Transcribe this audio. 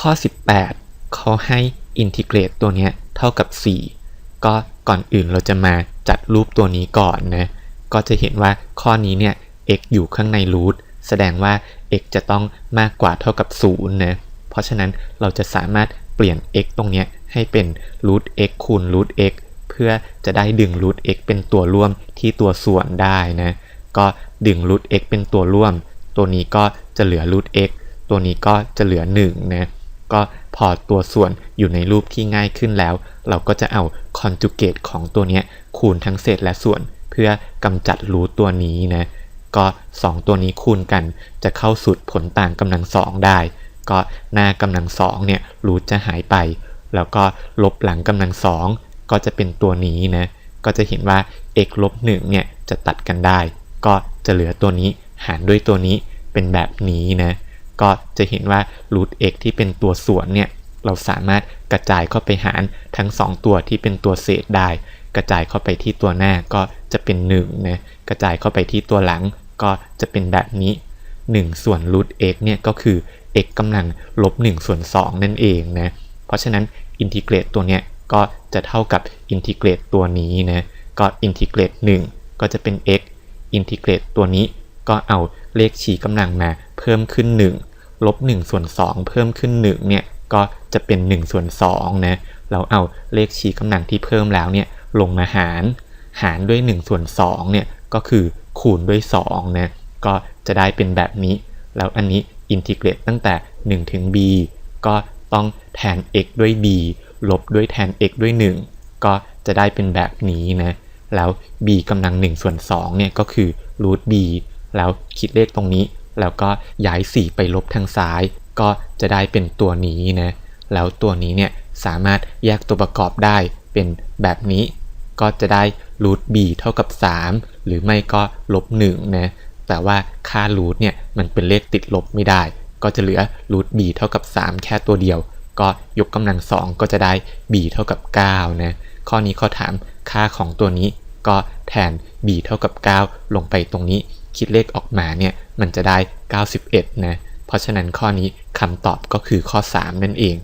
ข้อ 18เขาให้อินทิเกรตตัวนี้เท่ากับ 4 ก็ก่อนอื่นเราจะมาจัดรูปตัวนี้ก่อนนะ ก็จะเห็นว่าข้อนี้เนี่ย x อยู่ข้างในรูทแสดงว่า x จะต้องมากกว่าเท่ากับ0นะ เพราะฉะนั้นเราจะสามารถเปลี่ยน x ตรงนี้ให้เป็นรูท x คูณรูท x เพื่อจะได้ดึงรูท x เป็นตัวร่วมที่ตัวส่วนได้นะ ก็ดึงรูท x เป็นตัวร่วม ตัวนี้ก็จะเหลือรูท x ตัวนี้ก็จะเหลือ1นะ ก็พอตัวส่วนอยู่ในรูปที่ง่ายขึ้นแล้ว เราก็จะเอาคอนจูเกตของตัวนี้คูณทั้งเศษและส่วน เพื่อกำจัดรูทตัวนี้นะก็ 2 ตัวนี้คูณกันจะเข้าสุดผลต่างกำลังสองได้ ก็หน้ากำลังสองเนี่ยรูทจะหายไป แล้วก็ลบหลังกำลังสองก็จะเป็นตัวนี้นะก็จะเห็นว่า x ลบ1เนี่ยจะตัดกันได้ ก็จะเหลือตัวนี้หารด้วยตัวนี้เป็นแบบนี้นะ ก็จะเห็นว่า root x ที่เป็นตัวส่วนเนี่ย เราสามารถกระจายเข้าไปหารทั้ง 2 ตัวที่เป็นตัวเศษได้ กระจายเข้าไปที่ตัวหน้าก็จะเป็น1นะ กระจายเข้าไปที่ตัวหลังก็จะเป็นแบบนี้ 1 ส่วน root x เนี่ยก็คือ x กำลังลบ1ส่วน2นั่นเองนะ เพราะฉะนั้นอินทิเกรตตัวเนี้ยก็จะเท่ากับอินทิเกรตตัวนี้นะ ก็อินทิเกรต1 ก็จะเป็น x อินทิเกรตตัวนี้ก็เอาเลขชี้กำลังมาเพิ่มขึ้น 1 ลบ1ส่วน2 เพิ่มขึ้น 1 เนี่ย ก็จะเป็น1ส่วน2นะเราเอาเลขชี้กำลังที่เพิ่มแล้วเนี่ยลงมาหาร หารด้วย1ส่วน2เนี่ยก็คือคูณด้วย2นะก็จะได้เป็นแบบนี้ แล้วอันนี้อินทิเกรตตั้งแต่ 1 ถึง b ก็ต้องแทน x ด้วย b ลบด้วยแทน x ด้วย 1 ก็จะได้เป็นแบบนี้นะแล้ว b กำลัง1ส่วน2เนี่ยก็คือ root b แล้วคิดเลขตรงนี้ แล้วก็ย้าย 4 ไปลบทางซ้าย ก็จะได้เป็นตัวนี้นะ แล้วตัวนี้เนี่ยสามารถแยกตัวประกอบได้เป็นแบบนี้ ก็จะได้ root b เท่ากับ 3 หรือไม่ก็ลบ1นะ แต่ว่าค่า root เนี่ยมันเป็นเลขติดลบไม่ได้ ก็จะเหลือ root b เท่ากับ 3 แค่ตัวเดียว ก็ยกกำลังสองก็จะได้ b เท่ากับ9นะ ข้อนี้ข้อถามค่าของตัวนี้ก็แทน b เท่ากับ 9 ลงไปตรงนี้ คิดเลขออกมาเนี่ยมันจะได้ 91 นะ เพราะฉะนั้นข้อนี้คำตอบก็คือข้อ 3 นั่นเอง